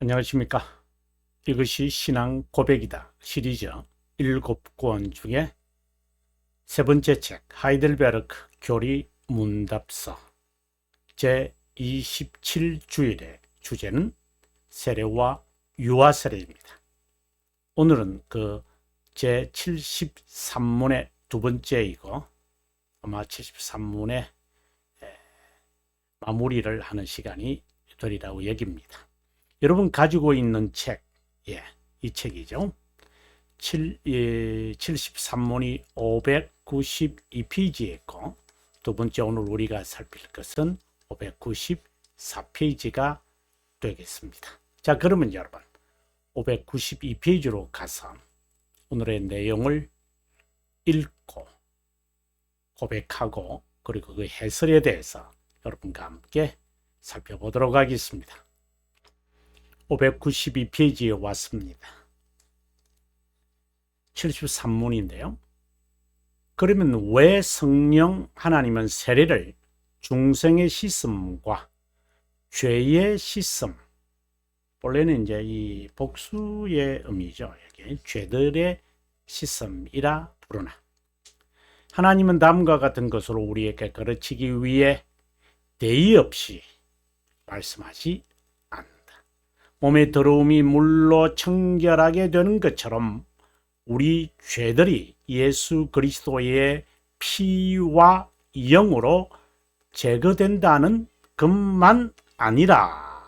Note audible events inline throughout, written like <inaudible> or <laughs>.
안녕하십니까. 이것이 신앙 고백이다 시리즈 일곱 권 중에 세 번째 책 하이델베르크 교리 문답서 제 27주일의 주제는 세례와 유아 세례입니다. 오늘은 그 제 73문의 두 번째이고 아마 73문의 마무리를 하는 시간이 되리라고 여깁니다. 여러분 가지고 있는 책, 예, 이 책이죠. 7, 예, 73문이 592페이지에 있고, 두 번째 오늘 우리가 살필 것은 594페이지가 되겠습니다. 자, 그러면 여러분, 592페이지로 가서 오늘의 내용을 읽고, 고백하고, 그리고 그 해설에 대해서 여러분과 함께 살펴보도록 하겠습니다. 592페이지에 왔습니다. 73문인데요. 그러면 왜 성령 하나님은 세례를 중생의 씻음과 죄의 씻음, 원래는 이제 이 복수의 의미죠. 여기 죄들의 씻음이라 부르나. 하나님은 다음과 같은 것으로 우리에게 가르치기 위해 대의 없이 말씀하지 몸의 더러움이 물로 청결하게 되는 것처럼 우리 죄들이 예수 그리스도의 피와 영으로 제거된다는 것만 아니라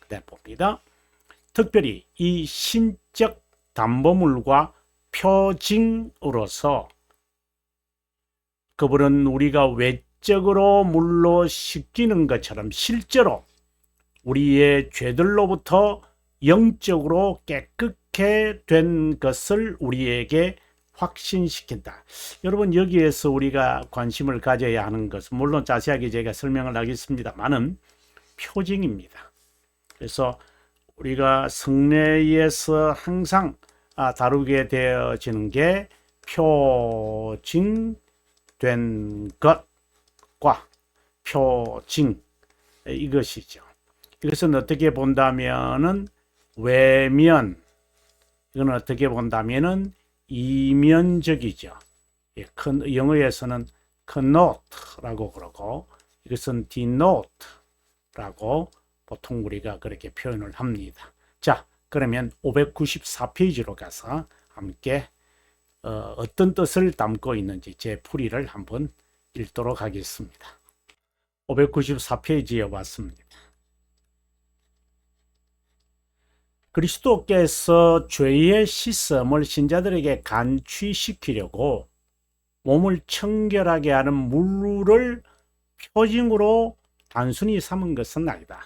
그대 봅니다. 특별히 이 신적 담보물과 표징으로서 그분은 우리가 외적으로 물로 씻기는 것처럼 실제로 우리의 죄들로부터 영적으로 깨끗게 된 것을 우리에게 확신시킨다. 여러분 여기에서 우리가 관심을 가져야 하는 것은 물론 자세하게 제가 설명을 하겠습니다만은 표징입니다. 그래서 우리가 성례에서 항상 아, 다루게 되어지는 게 표징된 것과 표징 이것이죠. 이것은 어떻게 본다면은 외면 이건 어떻게 본다면은 이면적이죠. 예, 큰 영어에서는 connote라고 그러고 이것은 denote라고 보통 우리가 그렇게 표현을 합니다. 자, 그러면 594페이지로 가서 함께 어, 어떤 뜻을 담고 있는지 제 풀이를 한번 읽도록 하겠습니다. 594페이지에 왔습니다. 그리스도께서 죄의 씻음을 신자들에게 간취시키려고 몸을 청결하게 하는 물을 표징으로 단순히 삼은 것은 아니다.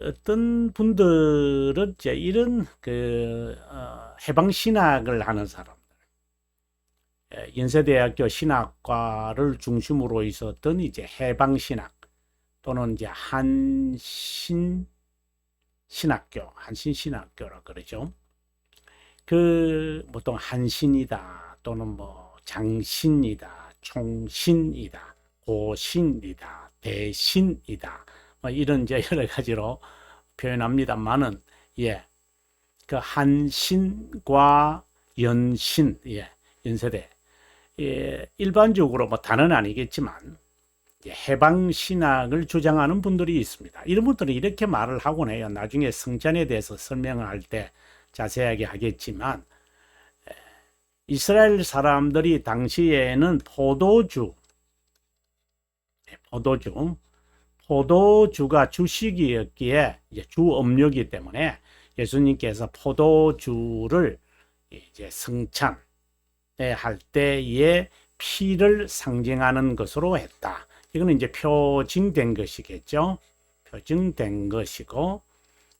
어떤 분들은 이제 이런 그 어, 해방 신학을 하는 사람들, 연세대학교 신학과를 중심으로 있었던 이제 해방 신학 또는 이제 한신 신학교, 한신신학교라 그러죠. 그 보통 한신이다 또는 뭐 장신이다, 총신이다, 고신이다, 대신이다 뭐 이런 이제 <laughs> 여러 가지로 표현합니다만은 예, 그 한신과 연신 예, 연세대 예, 일반적으로 뭐 다는 아니겠지만 해방 신학을 주장하는 분들이 있습니다. 이런 분들은 이렇게 말을 하곤 해요. 나중에 성전에 대해서 설명을 할 때 자세하게 하겠지만 이스라엘 사람들이 당시에는 포도주 네, 포도주 포도주가 주식이었기에 주 음료이기 때문에 예수님께서 포도주를 이제 성찬 할 때의 피를 상징하는 것으로 했다. 이거는 이제 표징된 것이겠죠. 표징된 것이고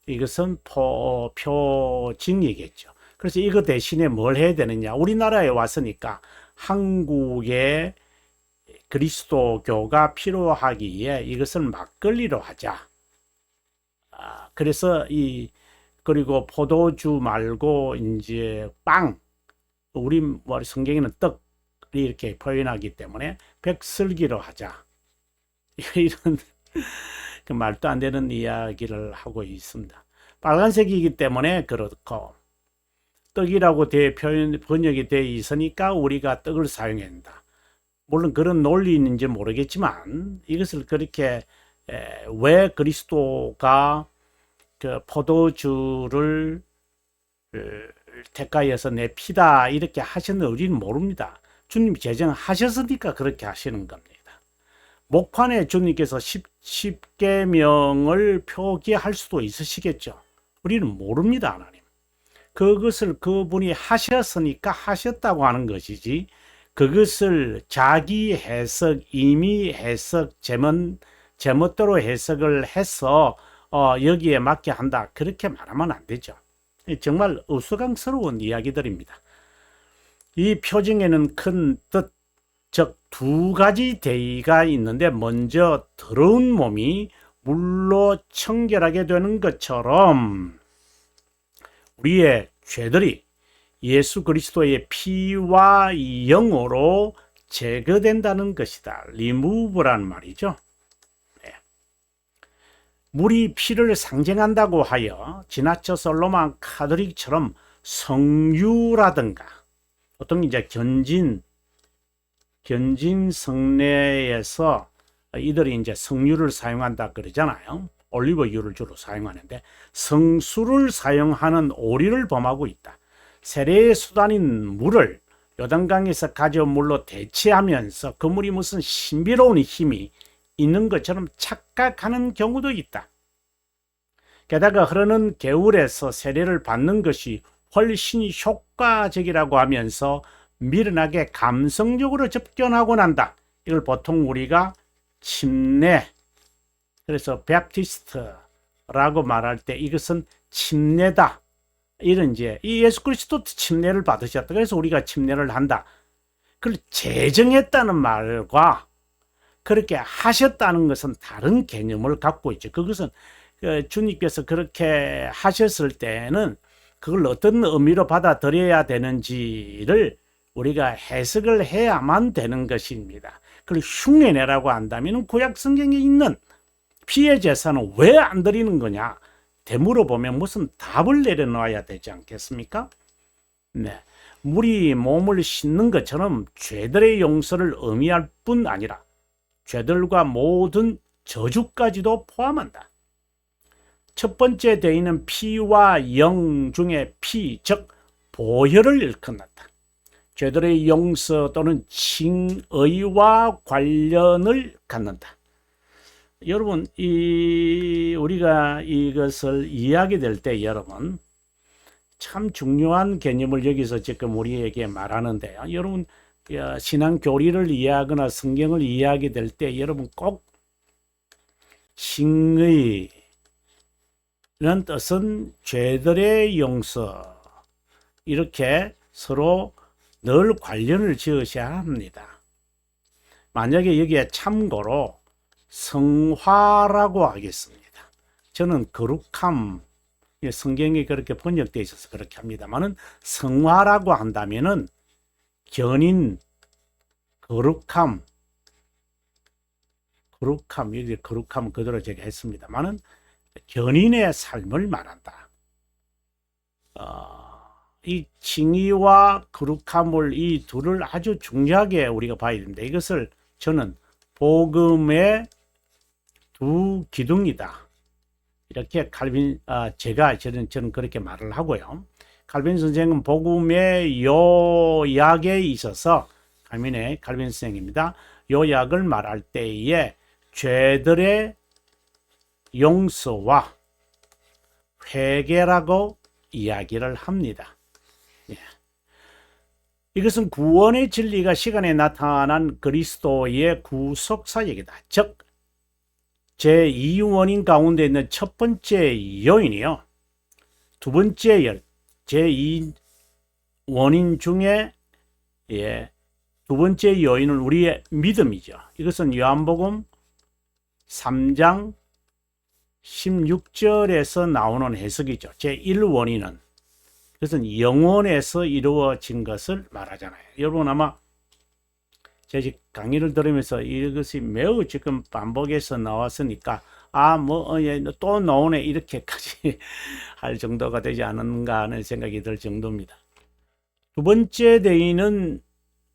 이것은 포, 표징이겠죠. 그래서 이거 대신에 뭘 해야 되느냐? 우리나라에 왔으니까 한국의 그리스도교가 필요하기에 이것을 막걸리로 하자. 아, 그래서 이 그리고 포도주 말고 이제 빵 우리 뭐 성경에는 떡 이렇게 표현하기 때문에 백설기로 하자. <laughs> 이런 그 말도 안 되는 이야기를 하고 있습니다. 빨간색이기 때문에 그렇고 떡이라고 대 표현 번역이 돼 있으니까 우리가 떡을 사용한다. 물론 그런 논리 있는지 모르겠지만 이것을 그렇게 에, 왜 그리스도가 그 포도주를 어, 대가에서 내 피다 이렇게 하셨는 우리는 모릅니다. 주님 제정하셨으니까 그렇게 하시는 겁니다. 목판에 주님께서 10, 10 계명을 표기할 수도 있으시겠죠. 우리는 모릅니다, 하나님. 그것을 그분이 하셨으니까 하셨다고 하는 것이지, 그것을 자기 해석, 임의 해석, 제멋, 제멋대로 해석을 해서 어, 여기에 맞게 한다. 그렇게 말하면 안 되죠. 정말 우스꽝스러운 이야기들입니다. 이 표징에는 큰 뜻, 즉 두 가지 대의가 있는데 먼저 더러운 몸이 물로 청결하게 되는 것처럼 우리의 죄들이 예수 그리스도의 피와 영으로 제거된다는 것이다. 리무브란 말이죠. 네. 물이 피를 상징한다고 하여 지나쳐서 로만 카톨릭처럼 성유라든가 어떤 이제 견진 견진 성내에서 이들이 이제 성유를 사용한다 그러잖아요. 올리브유를 주로 사용하는데 성수를 사용하는 오리를 범하고 있다. 세례의 수단인 물을 요단강에서 가져온 물로 대체하면서 그 물이 무슨 신비로운 힘이 있는 것처럼 착각하는 경우도 있다. 게다가 흐르는 개울에서 세례를 받는 것이 훨씬 효과적이라고 하면서 미련하게 감성적으로 접견하고 난다. 이걸 보통 우리가 침례, 그래서 베프티스트라고 말할 때 이것은 침례다. 이런 이제 이 예수 그리스도 침례를 받으셨다. 그래서 우리가 침례를 한다. 그걸 제정했다는 말과 그렇게 하셨다는 것은 다른 개념을 갖고 있죠. 그것은 그 주님께서 그렇게 하셨을 때는 그걸 어떤 의미로 받아들여야 되는지를 우리가 해석을 해야만 되는 것입니다. 그걸 흉내내라고 한다면 구약 성경에 있는 피해 재산은 왜안 드리는 거냐? 되물어 보면 무슨 답을 내려놓아야 되지 않겠습니까? 네. 물이 몸을 씻는 것처럼 죄들의 용서를 의미할 뿐 아니라 죄들과 모든 저주까지도 포함한다. 첫 번째 대의는 피와 영 중에 피, 즉 보혈을 일컫는다. 죄들의 용서 또는 칭의와 관련을 갖는다. 여러분, 이 우리가 이것을 이야기될 때 여러분 참 중요한 개념을 여기서 지금 우리에게 말하는데요. 여러분 어, 신앙 교리를 이해하거나 성경을 이해하게 될 때 여러분 꼭 칭의 이런 뜻은 죄들의 용서 이렇게 서로 늘 관련을 지으셔야 합니다. 만약에 여기에 참고로 성화라고 하겠습니다. 저는 거룩함, 성경이 그렇게 번역되어 있어서 그렇게 합니다만은 성화라고 한다면은 견인, 거룩함, 거룩함, 여기 거룩함 그대로 제가 했습니다만은 견인의 삶을 말한다. 어, 이 칭의와 거룩함을 이 둘을 아주 중요하게 우리가 봐야 됩니다. 이것을 저는 복음의 두 기둥이다. 이렇게 칼빈 아, 제가 저는 저는 그렇게 말을 하고요. 칼빈 선생은 복음의 요약에 있어서 칼빈의 칼빈 선생입니다. 요약을 말할 때에 죄들의 용서와 회개라고 이야기를 합니다. 예. 이것은 구원의 진리가 시간에 나타난 그리스도의 구속사 얘기다. 즉, 제2원인 가운데 있는 첫 번째 요인이요. 두 번째 제2 원인 중에 예, 두 번째 요인은 우리의 믿음이죠. 이것은 요한복음 3장 16절에서 나오는 해석이죠. 제1원인은 그것은 영원에서 이루어진 것을 말하잖아요. 여러분 아마 제집 강의를 들으면서 이것이 매우 지금 반복해서 나왔으니까 아뭐또 나오네 이렇게까지 <laughs> 할 정도가 되지 않은가 하는 생각이 들 정도입니다. 두 번째 대의는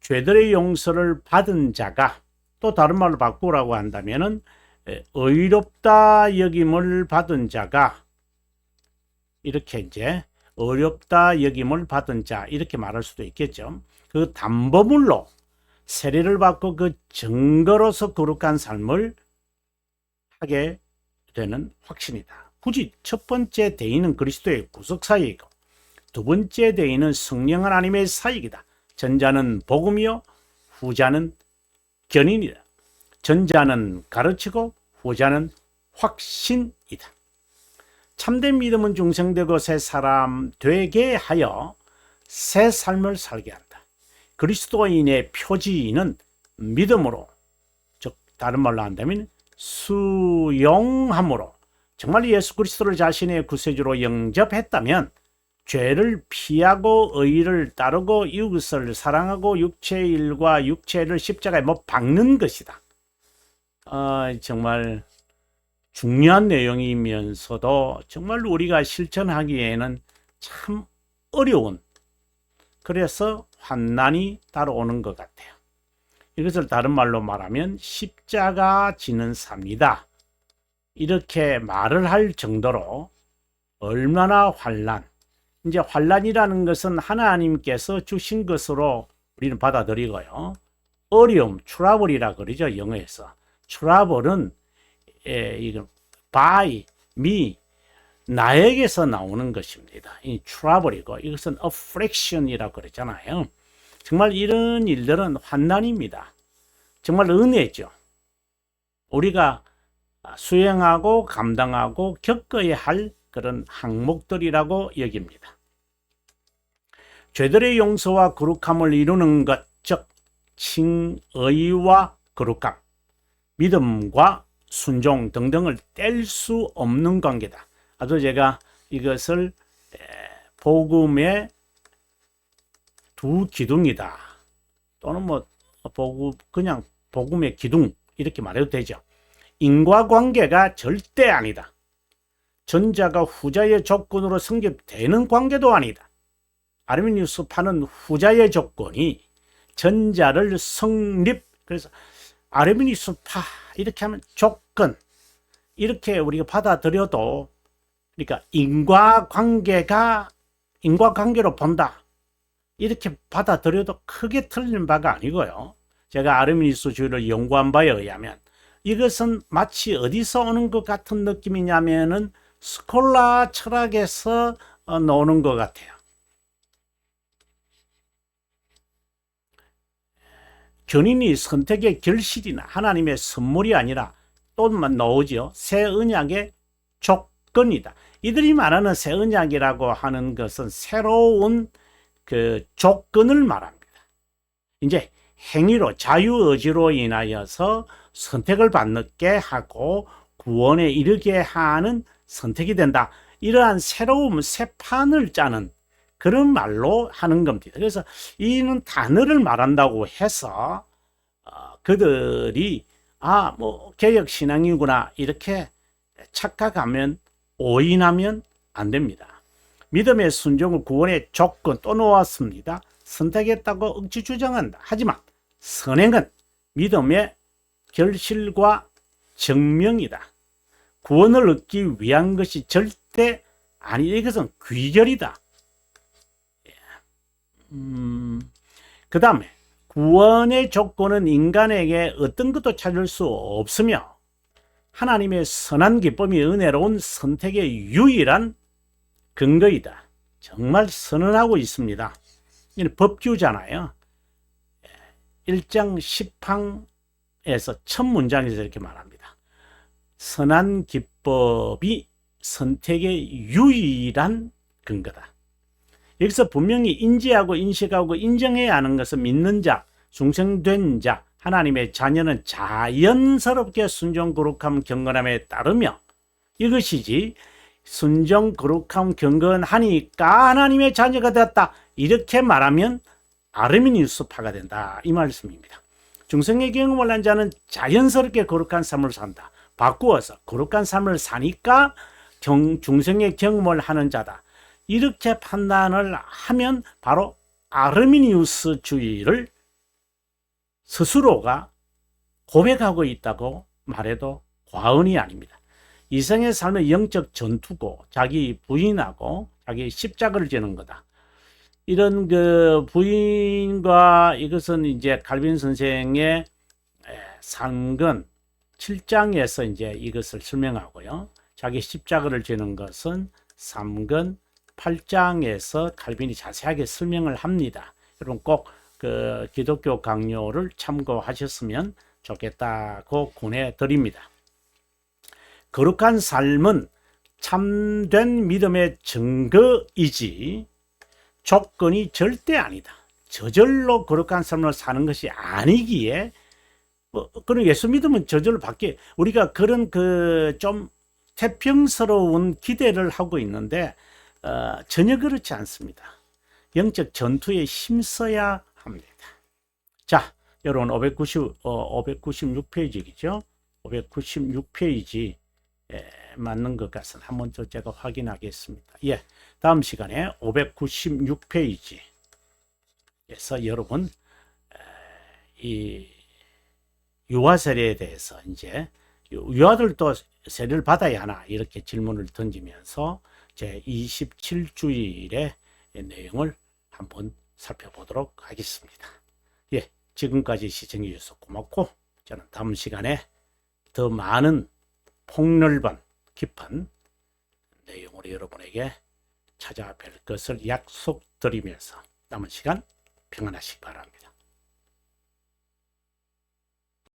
죄들의 용서를 받은 자가 또 다른 말로 바꾸라고 한다면은 에, 의롭다 여김을 받은 자가 이렇게 이제 어렵다 여김을 받은 자 이렇게 말할 수도 있겠죠. 그 담보물로 세례를 받고 그 증거로서 거룩한 삶을 하게 되는 확신이다. 굳이 첫 번째 대의는 그리스도의 구속 사역이고 두 번째 대의는 성령 하나님의 사역이다. 전자는 복음이요 후자는 견인이다. 전자는 가르치고 후자는 확신이다. 참된 믿음은 중생되고 새 사람 되게 하여 새 삶을 살게 한다. 그리스도인의 표지는 믿음으로, 즉 다른 말로 한다면 수용함으로 정말 예수 그리스도를 자신의 구세주로 영접했다면 죄를 피하고 의를 따르고 이웃을 사랑하고 육체의 일과 육체를 십자가에 못 박는 것이다. 아, 정말 중요한 내용이면서도 정말 우리가 실천하기에는 참 어려운 그래서 환난이 따라오는 것 같아요. 이것을 다른 말로 말하면 십자가 지는 삽니다. 이렇게 말을 할 정도로 얼마나 환란, 이제 환란이라는 것은 하나님께서 주신 것으로 우리는 받아들이고요. 어려움, 트러블이라 그러죠 영어에서. 트러블은 예, 이건 by me 나에게서 나오는 것입니다. 이 트러블이고 이것은 affliction이라고 그러잖아요. 정말 이런 일들은 환난입니다. 정말 은혜죠. 우리가 수행하고 감당하고 겪어야 할 그런 항목들이라고 여깁니다. 죄들의 용서와 거룩함을 이루는 것, 즉 칭의와 거룩함, 믿음과 순종 등등을 뗄 수 없는 관계다. 아주 제가 이것을 복음의 두 기둥이다. 또는 뭐 복음 그냥 복음의 기둥 이렇게 말해도 되죠. 인과관계가 절대 아니다. 전자가 후자의 조건으로 성립되는 관계도 아니다. 아르미니우스 파는 후자의 조건이 전자를 성립 그래서 아르미니우스파 이렇게 하면 조건 이렇게 우리가 받아들여도 그러니까 인과관계가 인과관계로 본다 이렇게 받아들여도 크게 틀린 바가 아니고요. 제가 아르미니스주의를 연구한 바에 의하면 이것은 마치 어디서 오는 것 같은 느낌이냐면은 스콜라 철학에서 어, 나오는 것 같아요. 견인이 선택의 결실이나 하나님의 선물이 아니라 또만 나오죠. 새 언약의 조건이다. 이들이 말하는 새 언약이라고 하는 것은 새로운 그 조건을 말합니다. 이제 행위로 자유 의지로 인하여서 선택을 받게 하고 구원에 이르게 하는 선택이 된다. 이러한 새로운 새 판을 짜는 그런 말로 하는 겁니다. 그래서 이는 단어를 말한다고 해서 어, 그들이 아 뭐 개혁 신앙이구나 이렇게 착각하면 오인하면 안 됩니다. 믿음의 순종을 구원의 조건 또 놓았습니다. 선택했다고 억지 주장한다. 하지만 선행은 믿음의 결실과 증명이다. 구원을 얻기 위한 것이 절대 아니 이것은 귀결이다. 예. 음, 그 다음에 구원의 조건은 인간에게 어떤 것도 찾을 수 없으며 하나님의 선한 기쁨이 은혜로운 선택의 유일한 근거이다. 정말 선언하고 있습니다. 이는 법규잖아요. 1장 10항에서 첫 문장에서 이렇게 말합니다. 선한 기법이 선택의 유일한 근거다. 여기서 분명히 인지하고 인식하고 인정해야 하는 것은 믿는 자, 중생된 자, 하나님의 자녀는 자연스럽게 순종, 거룩함, 경건함에 따르며 이것이지 순종, 거룩함, 경건하니까 하나님의 자녀가 되었다. 이렇게 말하면 아르미니우스파가 된다. 이 말씀입니다. 중생의 경험을 한 자는 자연스럽게 거룩한 삶을 산다. 바꾸어서 거룩한 삶을 사니까 경, 중생의 경험을 하는 자다. 이렇게 판단을 하면 바로 아르미니우스주의를 스스로가 고백하고 있다고 말해도 과언이 아닙니다. 이생의 삶의 영적 전투고 자기 부인하고 자기 십자가를 지는 거다. 이런 그 부인과 이것은 이제 칼빈 선생의 상근 7장에서 이제 이것을 설명하고요. 자기 십자가를 지는 것은 3근 8장에서 칼빈이 자세하게 설명을 합니다. 여러분 꼭 그 기독교 강요를 참고하셨으면 좋겠다고 권해드립니다. 거룩한 삶은 참된 믿음의 증거이지 조건이 절대 아니다. 저절로 거룩한 삶을 사는 것이 아니기에 뭐, 그런 예수 믿으면 저절로 바뀌 우리가 그런 그 좀 태평스러운 기대를 하고 있는데 어, 전혀 그렇지 않습니다. 영적 전투에 힘써야 합니다. 자, 여러분 590 어, 596페이지죠. 596페이지 예, 맞는 것 같은 한번 더 제가 확인하겠습니다. 예, 다음 시간에 596페이지에서 여러분 이 유아 세례에 대해서 이제 유아들도 세례를 받아야 하나 이렇게 질문을 던지면서 제 27주일의 내용을 한번 살펴보도록 하겠습니다. 예, 지금까지 시청해 주셔서 고맙고 저는 다음 시간에 더 많은 폭넓은 깊은 내용으로 여러분에게 찾아뵐 것을 약속드리면서 남은 시간 평안하시기 바랍니다.